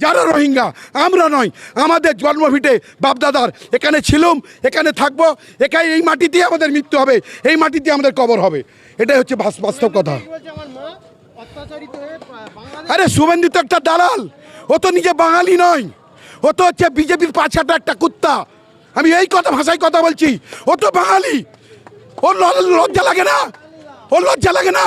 যারা রোহিঙ্গা আমরা নয় আমাদের জন্মভিটে বাপদাদার এখানে ছিলুম এখানে থাকব এখানে এই মাটিতেই আমাদের মৃত্যু হবে এই মাটিতে আমাদের কবর হবে। এটাই হচ্ছে বাস- বাস্তব কথা। আরে শুভেন্দু তো একটা দালাল ও তো নিজে বাঙালি নয়। ও তো হচ্ছে বিজেপির পাছাটা একটা কুত্তা। আমি এই কথা ভাষায় কথা বলছি ও তো বাঙালি। ওর লজ্জা লাগে না? ওর লজ্জা লাগে না?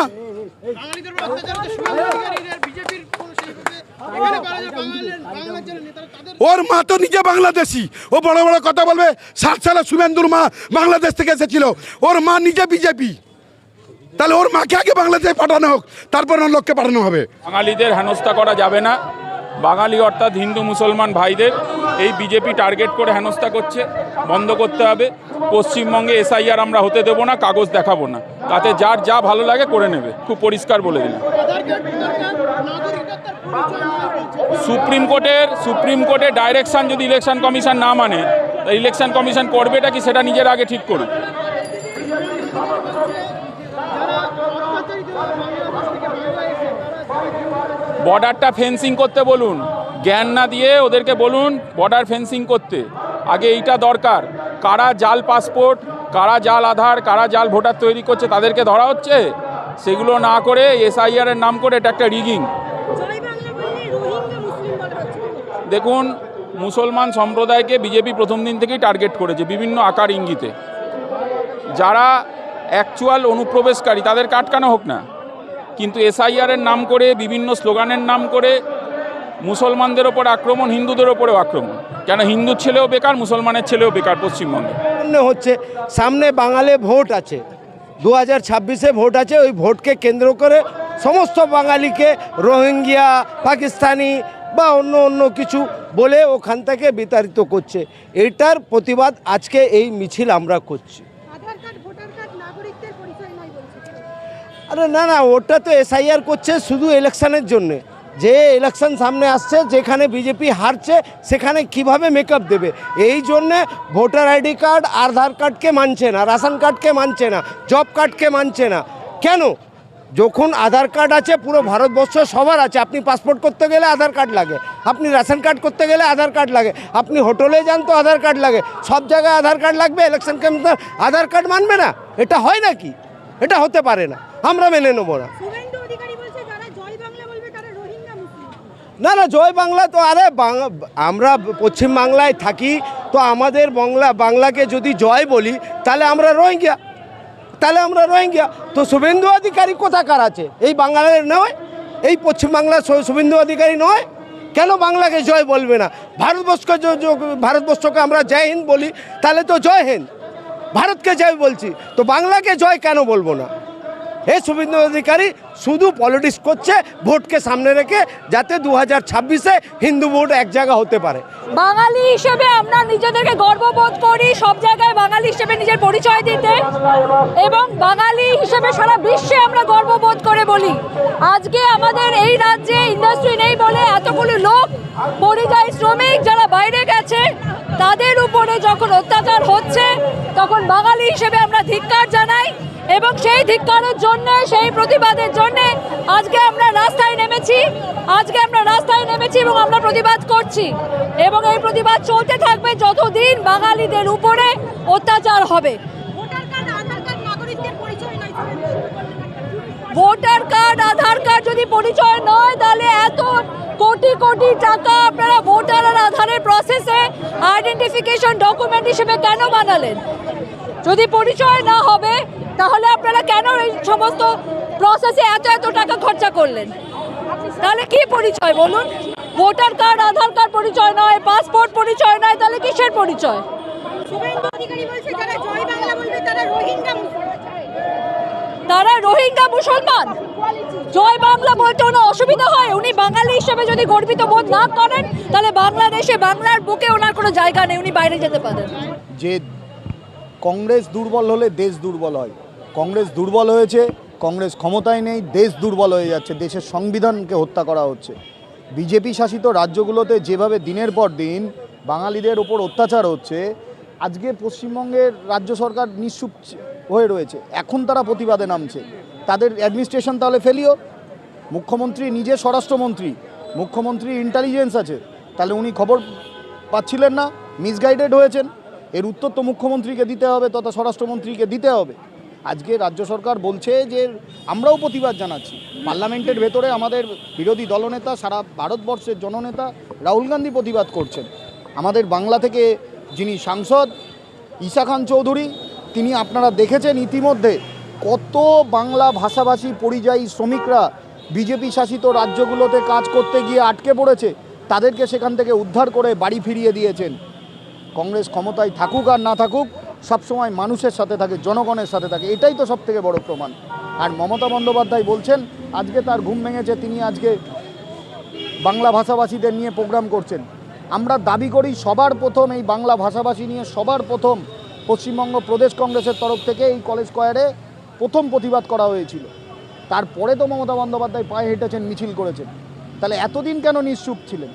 ওর মা তো নিজে বাংলাদেশি। ও বড় বড় কথা বলবে। ষাট সালে শুভেন্দুর মা বাংলাদেশ থেকে এসেছিল। ওর মা নিজে বিজেপি। তাহলে ওর মাকে আগে বাংলাদেশে পাঠানো হোক। তারপর ওর লোককে পাঠানো হবে। বাঙালিদের হেনস্থা করা যাবে না। বাঙালি অর্থাৎ হিন্দু মুসলমান ভাইদের এই বিজেপি টার্গেট করে হেনস্থা করছে। বন্ধ করতে হবে। পশ্চিমবঙ্গে এসআইআর আমরা হতে দেবো না, কাগজ দেখাবো না। তাতে যার যা ভালো লাগে করে নেবে। খুব পরিষ্কার বলে দিলাম। সুপ্রিম কোর্টের সুপ্রিম কোর্টের ডাইরেকশান যদি ইলেকশন কমিশন না মানে ইলেকশন কমিশন করবেটা কি সেটা নিজের আগে ঠিক করুক বর্ডারটা ফেন্সিং করতে বলুন, জ্ঞান না দিয়ে ওদেরকে বলুন বর্ডার ফেন্সিং করতে। আগে এইটা দরকার, কারা জাল পাসপোর্ট কারা জাল আধার, কারা জাল ভোটার তৈরি করছে তাদেরকে ধরা হচ্ছে? সেগুলো না করে এসআইআর এর নাম করে এটা একটা রিগিং দেখুন, মুসলমান সম্প্রদায়কে বিজেপি প্রথম দিন থেকেই টার্গেট করেছে বিভিন্ন আকার ইঙ্গিতে। যারা অ্যাকচুয়াল অনুপ্রবেশকারী, তাদের কাটকানো হোক না, কিন্তু এসআইআর এর নাম করে, বিভিন্ন স্লোগানের নাম করে মুসলমানদের ওপর আক্রমণ, হিন্দুদের ওপরেও আক্রমণ। কেন, হিন্দুর ছেলেও বেকার, মুসলমানের ছেলেও বেকার পশ্চিমবঙ্গে। হচ্ছে, সামনে বাঙালি ভোট আছে। দু হাজার ছাব্বিশে ভোট আছে ওই ভোটকে কেন্দ্র করে সমস্ত বাঙালিকে রোহিঙ্গিয়া পাকিস্তানি বা অন্য অন্য কিছু বলে ওখান থেকে বিতাড়িত করছে। এটার প্রতিবাদ আজকে এই মিছিল আমরা করছি। আরে না না ওটা তো এসআইআর করছে শুধু ইলেকশনের জন্যে। যে ইলেকশন সামনে আসছে, যেখানে বিজেপি হারছে, সেখানে কীভাবে মেকআপ দেবে? এই জন্যে ভোটার আইডি কার্ড আধার কার্ডকে মানছে না রেশন কার্ডকে মানছে না জব কার্ডকে মানছে না। কেন? যখন আধার কার্ড আছে, পুরো ভারতবর্ষ সবার আছে। আপনি পাসপোর্ট করতে গেলে আধার কার্ড লাগে। আপনি রেশন কার্ড করতে গেলে আধার কার্ড লাগে। আপনি হোটেলে যান তো আধার কার্ড লাগে। সব জায়গায় আধার কার্ড লাগবে ইলেকশন কমিশন আধার কার্ড মানবে না? এটা হয় নাকি? এটা হতে পারে না। আমরা মেনে নেব না শুভেন্দু অধিকারী বলছে যারা জয় বাংলা বলবে তারা রোহিঙ্গা মুসলিম না না, জয় বাংলা তো, আরে আমরা পশ্চিম বাংলায় থাকি, তো আমাদের বাংলা, বাংলাকে যদি জয় বলি, তাহলে আমরা রোহিঙ্গা। তাহলে আমরা রোহিঙ্গা। তো শুভেন্দু অধিকারী কোথাকার আছে? এই বাংলার নয়? এই পশ্চিম বাংলার শুভেন্দু অধিকারী নয়? কেন বাংলাকে জয় বলবে না? ভারতবর্ষকে ভারতবর্ষকে আমরা জয় হিন্দ বলি, তাহলে তো জয় হিন্দ। ভারতকে জয় বলছি। তো বাংলাকে জয় কেন বলব না? এই শুভেন্দু অধিকারী শুধু পলিটিক্স করছে, ভোটকে সামনে রেখে যাতে দু হাজার ছাব্বিশে হিন্দু ভোট এক জায়গা হতে পারে। বাঙালি হিসেবে আমরা নিজেদেরকে গর্ববোধ করি, সব জায়গায় বাঙালি হিসেবে নিজের পরিচয় দিতে। এবং বাঙালি হিসেবে সারা বিশ্বে আমরা গর্ববোধ করে বলি, আজকে আমাদের এই রাজ্যে ইন্ডাস্ট্রি নেই বলে এতগুলি লোক পরিযায়ী শ্রমিক যারা বাইরে গেছে, তাদের উপরে যখন এবং সেই ধিক্কারের জন্য সেই প্রতিবাদের জন্য আজকে আমরা রাস্তায় নেমেছি। আজকে আমরা রাস্তায় নেমেছি এবং আমরা প্রতিবাদ করছি। এবং এই প্রতিবাদ চলতে থাকবে যতদিন বাঙালিদের উপরে অত্যাচার হবে। ভোটার কার্ড আধার কার্ড যদি পরিচয় নয় তাহলে এত কোটি কোটি টাকা আপনারা ভোটার আর আধারের প্রসেসে আইডেন্টিফিকেশন ডকুমেন্ট হিসেবে কেন বানালেন? যদি পরিচয় না হবে তাহলে কেন এই সমস্ত প্রসেসে এত এত টাকা খরচা করলেন? তাহলে কি পরিচয় বলুন? ভোটার কার্ড আধার কার্ড পরিচয় নয় পাসপোর্ট পরিচয় নয় তাহলে কিসের পরিচয়? শুভেন্দু অধিকারী বলছে যারা জয় বাংলা বলবে তারা রোহিঙ্গা তারা রোহিঙ্গা মুসলমান? জয় বাংলা বলতে কোনো অসুবিধা হয়? উনি বাঙালি হিসেবে যদি গর্বিত বোধ না করেন তাহলে বাংলাদেশে বাংলার বুকে ওনার কোনো জায়গা নেই উনি বাইরে যেতে পারেন। যে কংগ্রেস দুর্বল হলে দেশ দুর্বল হয়। কংগ্রেস দুর্বল হয়েছে, কংগ্রেস ক্ষমতায় নেই, দেশ দুর্বল হয়ে যাচ্ছে, দেশের সংবিধানকে হত্যা করা হচ্ছে। বিজেপি শাসিত রাজ্যগুলোতে যেভাবে দিনের পর দিন বাঙালিদের ওপর অত্যাচার হচ্ছে, আজকে পশ্চিমবঙ্গের রাজ্য সরকার নিঃসুপ হয়ে রয়েছে। এখন তারা প্রতিবাদে নামছে। তাদের অ্যাডমিনিস্ট্রেশন তাহলে ফেলিও মুখ্যমন্ত্রী নিজে স্বরাষ্ট্রমন্ত্রী মুখ্যমন্ত্রী ইন্টেলিজেন্স আছে। তাহলে উনি খবর পাচ্ছিলেন না মিসগাইডেড হয়েছেন। এর উত্তর তো মুখ্যমন্ত্রীকে দিতে হবে, তথা স্বরাষ্ট্রমন্ত্রীকে দিতে হবে। আজকে রাজ্য সরকার বলছে যে আমরাও প্রতিবাদ জানাচ্ছি। পার্লামেন্টের ভেতরে আমাদের বিরোধী দলনেতা, সারা ভারতবর্ষের জননেতা রাহুল গান্ধী প্রতিবাদ করছেন। আমাদের বাংলা থেকে যিনি সাংসদ ঈশা খান চৌধুরী, তিনি আপনারা দেখেছেন ইতিমধ্যে কত বাংলা ভাষাভাষী পরিযায়ী শ্রমিকরা বিজেপি শাসিত রাজ্যগুলোতে কাজ করতে গিয়ে আটকে পড়েছে, তাদেরকে সেখান থেকে উদ্ধার করে বাড়ি ফিরিয়ে দিয়েছেন। কংগ্রেস ক্ষমতায় থাকুক আর না থাকুক সবসময় মানুষের সাথে থাকে, জনগণের সাথে থাকে, এটাই তো সব থেকে বড় প্রমাণ। আর মমতা বন্দ্যোপাধ্যায় বলছেন, আজকে তার ঘুম ভেঙেছে, তিনি আজকে বাংলা ভাষাভাষীদের নিয়ে প্রোগ্রাম করছেন। আমরা দাবি করি, সবার প্রথম এই বাংলা ভাষাভাষী নিয়ে সবার প্রথম পশ্চিমবঙ্গ প্রদেশ কংগ্রেসের তরফ থেকে এই কলেজ স্কোয়ারে প্রথম প্রতিবাদ করা হয়েছিল। তারপরে তো মমতা বন্দ্যোপাধ্যায় পায়ে হেঁটেছেন, মিছিল করেছেন। তাহলে এতদিন কেন নিশ্চুপ ছিলেন?